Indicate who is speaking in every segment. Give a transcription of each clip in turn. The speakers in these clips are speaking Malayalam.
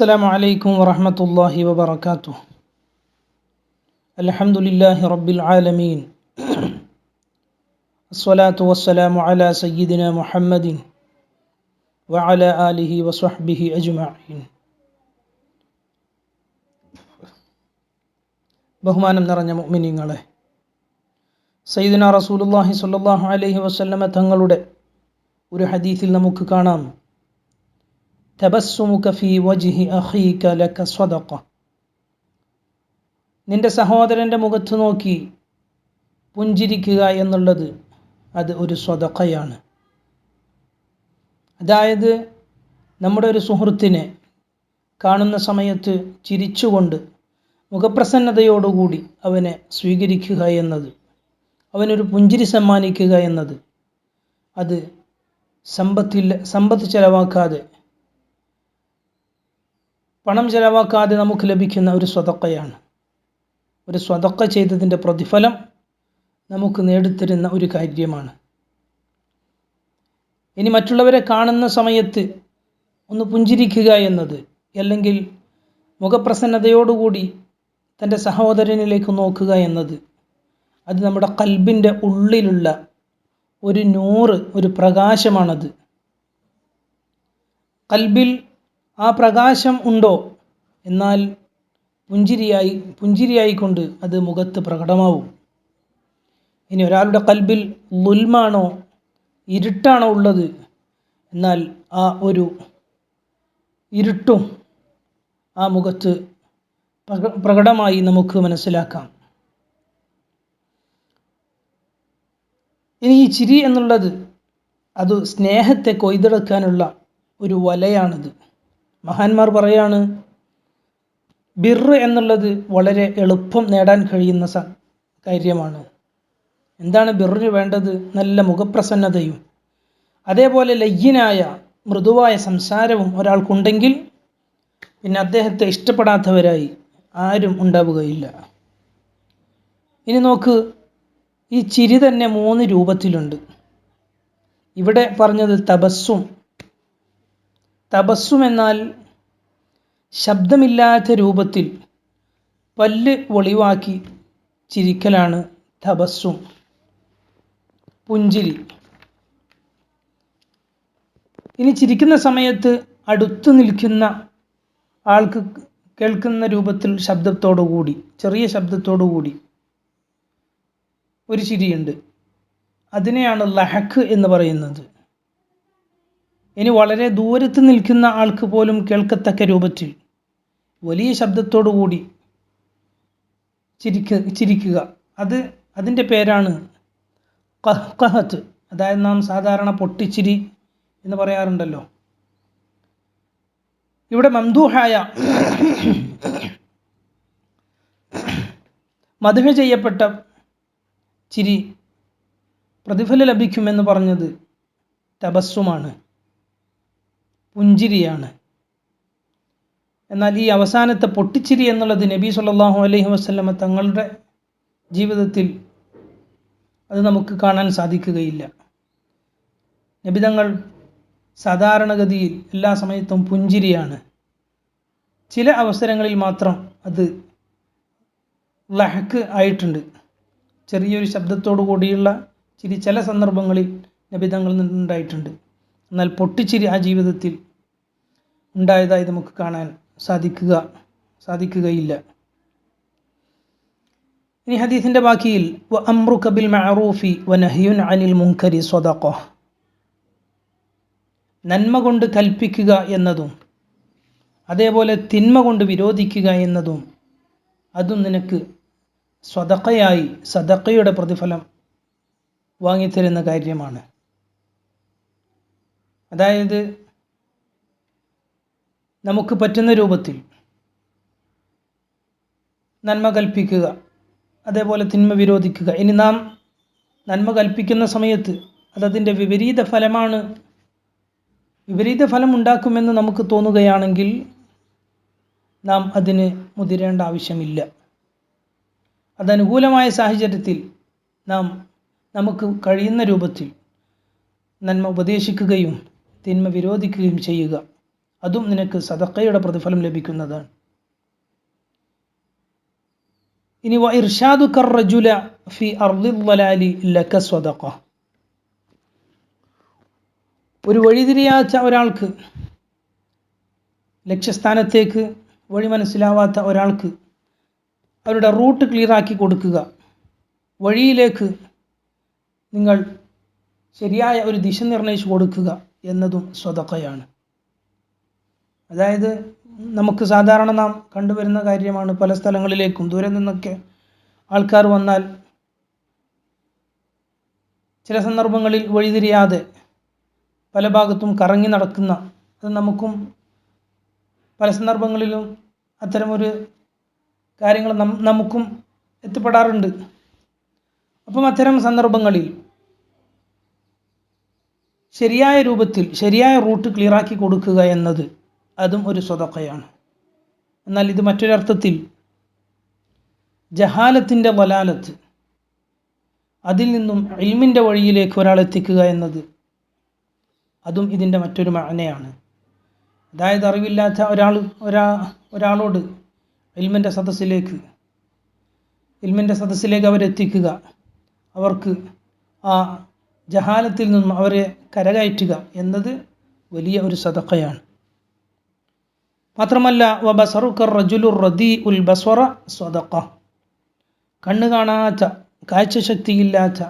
Speaker 1: السلام عليكم ورحمة الله وبركاته الحمد لله رب العالمين الصلاة والسلام على سيدنا محمد وعلى آله وصحبه أجمعين ബഹുമാനം നിറഞ്ഞ മുഅ്മിനീങ്ങളെ സയ്യിദുന റസൂലുള്ളാഹി സ്വല്ലല്ലാഹു അലൈഹി വസല്ലമ തങ്ങളുടെ ഒരു ഹദീസിൽ നമുക്ക് കാണാം ഫീ വജ്ഹി അഖീക ലക സ്വദഖ. നിന്റെ സഹോദരന്റെ മുഖത്ത് നോക്കി പുഞ്ചിരിക്കുക എന്നുള്ളത് അത് ഒരു സ്വതക്കയാണ് അതായത് നമ്മുടെ ഒരു സുഹൃത്തിനെ കാണുന്ന സമയത്ത് ചിരിച്ചുകൊണ്ട് മുഖപ്രസന്നതയോടുകൂടി അവനെ സ്വീകരിക്കുക എന്നത് അവനൊരു പുഞ്ചിരി സമ്മാനിക്കുക എന്നത് അത് സമ്പത്തിൽ സമ്പത്ത് ചെലവാക്കാതെ പണം ചെലവാക്കാതെ നമുക്ക് ലഭിക്കുന്ന ഒരു സ്വതക്കയാണ്. ഒരു സ്വതക്ക ചെയ്തതിന്റെ പ്രതിഫലം നമുക്ക് നേടിത്തരുന്ന ഒരു കാര്യമാണ്. ഇനി മറ്റുള്ളവരെ കാണുന്ന സമയത്ത് ഒന്ന് പുഞ്ചിരിക്കുക എന്നത് അല്ലെങ്കിൽ മുഖപ്രസന്നതയോടുകൂടി തന്റെ സഹോദരനിലേക്ക് നോക്കുക എന്നത് അത് നമ്മുടെ കൽബിന്റെ ഉള്ളിലുള്ള ഒരു നൂറ് ഒരു പ്രകാശമാണത്. കൽബിൽ ആ പ്രകാശം ഉണ്ടോ? എന്നാൽ പുഞ്ചിരിയായി പുഞ്ചിരിയായിക്കൊണ്ട് അത് മുഖത്ത് പ്രകടമാവും. ഇനി ഒരാളുടെ കൽബിൽ ലുൽമാണോ ഇരുട്ടാണോ ഉള്ളത്? എന്നാൽ ആ ഒരു ഇരുട്ടും ആ മുഖത്ത് പ്രകടമായി നമുക്ക് മനസ്സിലാക്കാം. ഇനി ഈ ചിരി എന്നുള്ളത് അത് സ്നേഹത്തെ കൊയ്തെടുക്കാനുള്ള ഒരു വലയാണിത്. മഹാന്മാർ പറയാണ് ബിറ് എന്നുള്ളത് വളരെ എളുപ്പം നേടാൻ കഴിയുന്ന സ കാര്യമാണ്. എന്താണ് ബിറിന് വേണ്ടത്? നല്ല മുഖപ്രസന്നതയും അതേപോലെ ലയ്യനായ മൃദുവായ സംസാരവും ഒരാൾക്കുണ്ടെങ്കിൽ പിന്നെ അദ്ദേഹത്തെ ഇഷ്ടപ്പെടാത്തവരായി ആരും ഉണ്ടാവുകയില്ല. ഇനി നോക്ക് ഈ ചിരി തന്നെ മൂന്ന് രൂപത്തിലുണ്ട്. ഇവിടെ പറഞ്ഞത് തപസ്സും തപസ്സും എന്നാൽ ശബ്ദമില്ലാത്ത രൂപത്തിൽ പല്ല് ഒളിവാക്കി ചിരിക്കലാണ് തപസ്സും. പുഞ്ചിരി. ഇനി ചിരിക്കുന്ന സമയത്ത് അടുത്തു നിൽക്കുന്ന ആൾക്ക് കേൾക്കുന്ന രൂപത്തിൽ ശബ്ദത്തോടു കൂടി ചെറിയ ശബ്ദത്തോടു കൂടി ഒരു ചിരിയുണ്ട്. അതിനെയാണ് ലഹക്ക് എന്ന് പറയുന്നത്. ഇനി വളരെ ദൂരത്ത് നിൽക്കുന്ന ആൾക്ക് പോലും കേൾക്കത്തക്ക രൂപത്തിൽ വലിയ ശബ്ദത്തോടു കൂടി ചിരിക്ക ചിരിക്കുക. അത് അതിന്റെ പേരാണ് കഹത്ത്. അതായത് നാം സാധാരണ പൊട്ടിച്ചിരി എന്ന് പറയാറുണ്ടല്ലോ. ഇവിടെ മംദൂഹായ മധുഹ ചെയ്യപ്പെട്ട ചിരി പ്രതിഫലം ലഭിക്കുമെന്ന് പറഞ്ഞത് തപസ്സുമാണ് പുഞ്ചിരിയാണ്. എന്നാൽ ഈ അവസാനത്തെ പൊട്ടിച്ചിരി എന്നുള്ളത് നബി സല്ലാഹു അലൈഹി വസ്ലമ തങ്ങളുടെ ജീവിതത്തിൽ അത് നമുക്ക് കാണാൻ സാധിക്കുകയില്ല. നബി നബിതങ്ങൾ സാധാരണഗതിയിൽ എല്ലാ സമയത്തും പുഞ്ചിരിയാണ്. ചില അവസരങ്ങളിൽ മാത്രം അത് ലഹക്ക് ആയിട്ടുണ്ട്. ചെറിയൊരു ശബ്ദത്തോടു കൂടിയുള്ള ചിരി ചില സന്ദർഭങ്ങളിൽ നബിതങ്ങളിൽ നിന്നുണ്ടായിട്ടുണ്ട്. എന്നാൽ പൊട്ടിച്ചിരി ആ ജീവിതത്തിൽ ഉണ്ടായതായി നമുക്ക് കാണാൻ സാധിക്കുക സാധിക്കുകയില്ല. ഇനി ഹദീസിന്റെ ബാക്കിയിൽ വ അമ്രു കബിൽ മഅറൂഫി വ നഹിയുൻ അനിൽ മുൻകരി സ്വതക്കോ നന്മ കൊണ്ട് കൽപ്പിക്കുക എന്നതും അതേപോലെ തിന്മ കൊണ്ട് വിരോധിക്കുക എന്നതും അതും നിനക്ക് സ്വതക്കയായി സദക്കയുടെ പ്രതിഫലം വാങ്ങിത്തരുന്ന കാര്യമാണ്. അതായത് നമുക്ക് പറ്റുന്ന രൂപത്തിൽ നന്മ കൽപ്പിക്കുക അതേപോലെ തിന്മ വിരോധിക്കുക. ഇനി നാം നന്മ കൽപ്പിക്കുന്ന സമയത്ത് അതതിന്റെ വിപരീത ഫലമാണ് വിപരീത ഫലം ഉണ്ടാക്കുമെന്ന് നമുക്ക് തോന്നുകയാണെങ്കിൽ നാം അതിന് മുതിരേണ്ട ആവശ്യമില്ല. അതനുകൂലമായ സാഹചര്യത്തിൽ നാം നമുക്ക് കഴിയുന്ന രൂപത്തിൽ നന്മ ഉപദേശിക്കുകയും തിന്മ വിരോധിക്കുകയും ചെയ്യുക. അതും നിനക്ക് സദക്കയുടെ പ്രതിഫലം ലഭിക്കുന്നതാണ്. ഇനി വ ഇർഷാദു കർറജുല ഫി അർദിദ്വലാലി ലക്ക സ്വതക്ക ഒരു വഴിതിരിയാത്ത ഒരാൾക്ക് ലക്ഷ്യസ്ഥാനത്തേക്ക് വഴി മനസ്സിലാവാത്ത ഒരാൾക്ക് അവരുടെ റൂട്ട് ക്ലിയറാക്കി കൊടുക്കുക. വഴിയിലേക്ക് നിങ്ങൾ ശരിയായ ഒരു ദിശ നിർണയിച്ചു കൊടുക്കുക. എന്നതും സ്വതക്കയാണ്. അതായത് നമുക്ക് സാധാരണ നാം കണ്ടുവരുന്ന കാര്യമാണ് പല സ്ഥലങ്ങളിലേക്കും ദൂരെ നിന്നൊക്കെ ആൾക്കാർ വന്നാൽ ചില സന്ദർഭങ്ങളിൽ വഴിതിരിയാതെ പല ഭാഗത്തും കറങ്ങി നടക്കുന്ന അത് നമുക്കും പല സന്ദർഭങ്ങളിലും അത്തരമൊരു കാര്യങ്ങൾ നമുക്കും എത്തിപ്പെടാറുണ്ട്. അപ്പം അത്തരം സന്ദർഭങ്ങളിൽ ശരിയായ രൂപത്തിൽ ശരിയായ റൂട്ട് ക്ലിയറാക്കി കൊടുക്കുക എന്നത് അതും ഒരു സ്വതക്കയാണ്. എന്നാൽ ഇത് മറ്റൊരർത്ഥത്തിൽ ജഹാലത്തിന്റെ വലാലത്ത് അതിൽ നിന്നും ഇൽമിന്റെ വഴിയിലേക്ക് ഒരാൾ എത്തിക്കുക എന്നത് അതും ഇതിന്റെ മറ്റൊരു മാനയാണ് അതായത് അറിവില്ലാത്ത ഒരാൾ ഒരാ ഒരാളോട് ഇൽമിന്റെ സദസ്സിലേക്ക് ഇൽമിന്റെ സദസ്സിലേക്ക് അവരെത്തിക്കുക. അവർക്ക് ആ ജഹാലത്തിൽ നിന്നും അവരെ കരകയറ്റുക എന്നത് വലിയ ഒരു സതക്കയാണ് മാത്രമല്ല വ ബസറുക്കർ റജുലുർ റദി ഉൽ ബസ്വറ സ്വതക്ക കണ്ണു കാണാത്ത കാഴ്ചശക്തിയില്ലാത്ത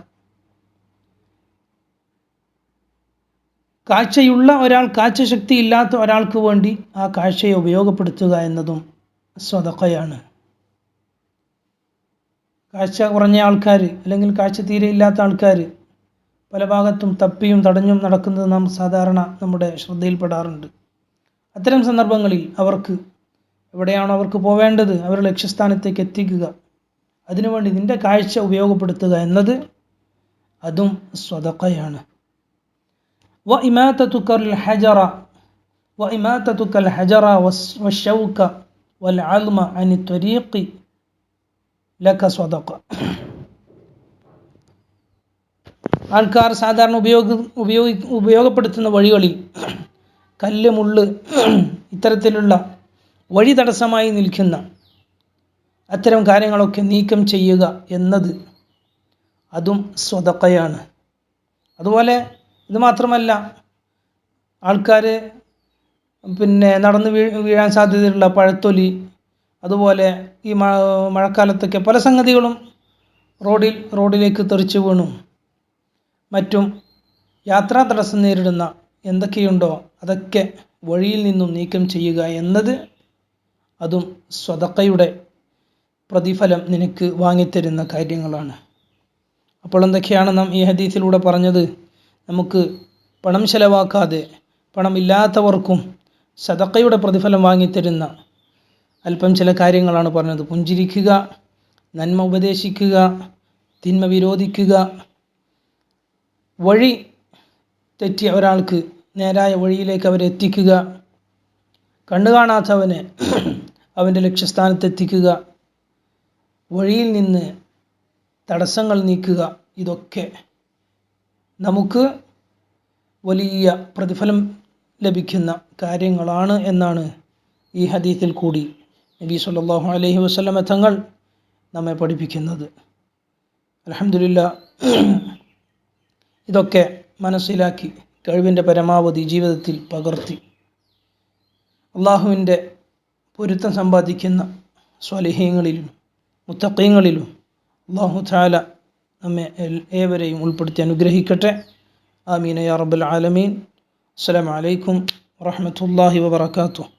Speaker 1: കാഴ്ചയുള്ള ഒരാൾ കാഴ്ചശക്തി ഇല്ലാത്ത ഒരാൾക്ക് വേണ്ടി ആ കാഴ്ചയെ ഉപയോഗപ്പെടുത്തുക എന്നതും സ്വതക്കയാണ് കാഴ്ച കുറഞ്ഞ ആൾക്കാർ അല്ലെങ്കിൽ കാഴ്ച തീരെ ഇല്ലാത്ത ആൾക്കാർ പല ഭാഗത്തും തപ്പിയും തടഞ്ഞും നടക്കുന്നത് നാം സാധാരണ നമ്മുടെ ശ്രദ്ധയിൽപ്പെടാറുണ്ട്. അത്തരം സന്ദർഭങ്ങളിൽ അവർക്ക് എവിടെയാണോ അവർക്ക് പോവേണ്ടത് അവരുടെ ലക്ഷ്യസ്ഥാനത്തേക്ക് എത്തിക്കുക. അതിനുവേണ്ടി നിന്റെ കാഴ്ച ഉപയോഗപ്പെടുത്തുക എന്നത് അതും സ്വതക്കയാണ്. വ ഇമാത്തത്തുക്കൽ ഹജറ വ ഇമാത്തുക്കൽ ഹജറ വശൗക വൽ ആൽമ അനി ത്വരീഖി ലക സ്വതക്ക. ആൾക്കാർ സാധാരണ ഉപയോഗ ഉപയോഗി ഉപയോഗപ്പെടുത്തുന്ന വഴികളിൽ കല്ല് മുള്ള് ഇത്തരത്തിലുള്ള വഴി തടസ്സമായി നിൽക്കുന്ന അത്തരം കാര്യങ്ങളൊക്കെ നീക്കം ചെയ്യുക എന്നത് അതും സ്വതക്കയാണ്. അതുപോലെ ഇത് മാത്രമല്ല ആൾക്കാർ പിന്നെ നടന്ന് വീ വീഴാൻ സാധ്യതയുള്ള പഴത്തൊലി അതുപോലെ ഈ മഴ മഴക്കാലത്തൊക്കെ പല സംഗതികളും റോഡിൽ റോഡിലേക്ക് തെറിച്ചു വീണും. മറ്റും യാത്രാ തടസ്സം നേരിടുന്ന എന്തൊക്കെയുണ്ടോ അതൊക്കെ വഴിയിൽ നിന്നും നീക്കം ചെയ്യുക എന്നത് അതും സ്വതക്കയുടെ പ്രതിഫലം നിനക്ക് വാങ്ങിത്തരുന്ന കാര്യങ്ങളാണ്. അപ്പോൾ എന്തൊക്കെയാണ് നാം ഈ ഹദീസിലൂടെ പറഞ്ഞത്? നമുക്ക് പണം ചെലവാക്കാതെ പണമില്ലാത്തവർക്കും സതക്കയുടെ പ്രതിഫലം വാങ്ങിത്തരുന്ന അല്പം ചില കാര്യങ്ങളാണ് പറഞ്ഞത്. പുഞ്ചിരിക്കുക നന്മ ഉപദേശിക്കുക തിന്മ വിരോധിക്കുക വഴി തെറ്റിയ ഒരാൾക്ക് നേരായ വഴിയിലേക്ക് അവരെ എത്തിക്കുക. കണ്ണു കാണാത്തവനെ അവന്റെ ലക്ഷ്യസ്ഥാനത്തെത്തിക്കുക. വഴിയിൽ നിന്ന് തടസ്സങ്ങൾ നീക്കുക. ഇതൊക്കെ നമുക്ക് വലിയ പ്രതിഫലം ലഭിക്കുന്ന കാര്യങ്ങളാണ് എന്നാണ് ഈ ഹദീത്തിൽ കൂടി നബി സല്ലാഹു അലഹി വസല്ലമ തങ്ങൾ നമ്മെ പഠിപ്പിക്കുന്നത്. അലഹമില്ല ഇതൊക്കെ മനസ്സിലാക്കി കഴിവിന്റെ പരമാവധി ജീവിതത്തിൽ പകർത്തി. അള്ളാഹുവിന്റെ പൊരുത്തം സമ്പാദിക്കുന്ന സ്വലിഹ്യങ്ങളിലും മുത്തക്കയങ്ങളിലും അള്ളാഹു താല നമ്മെ ഏവരെയും ഉൾപ്പെടുത്തി അനുഗ്രഹിക്കട്ടെ. ആമീന യാ റബ്ബൽ ആലമീൻ. അസ്സലാമലൈക്കും അലൈക്കും വറഹ്മത്തുള്ളാഹി വബറകാതുഹു.